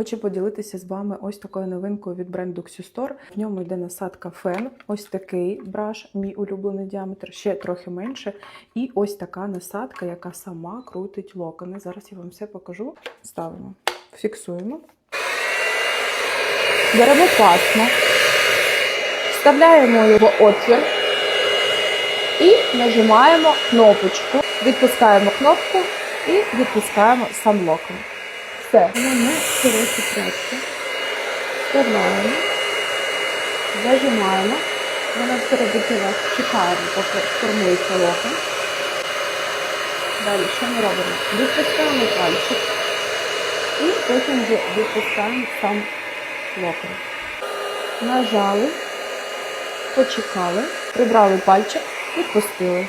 Хочу поділитися з вами ось такою новинкою від бренду Xustore. В ньому йде насадка фен, ось такий браш, мій улюблений діаметр, ще трохи менше. І ось така насадка, яка сама крутить локони. Зараз я вам все покажу. Ставимо, фіксуємо. Беремо пасмо, вставляємо його в отвір і нажимаємо кнопочку. Відпускаємо кнопку і відпускаємо сам локон. Все, воно не коротше краще. Вставляємо, зажимаємо. Воно все робить у вас чекаємо, поки формується локон. Далі що ми робимо? Відпускаємо пальчик і потім вже відпускаємо сам локон. Нажали, почекали, прибрали пальчик, відпустили.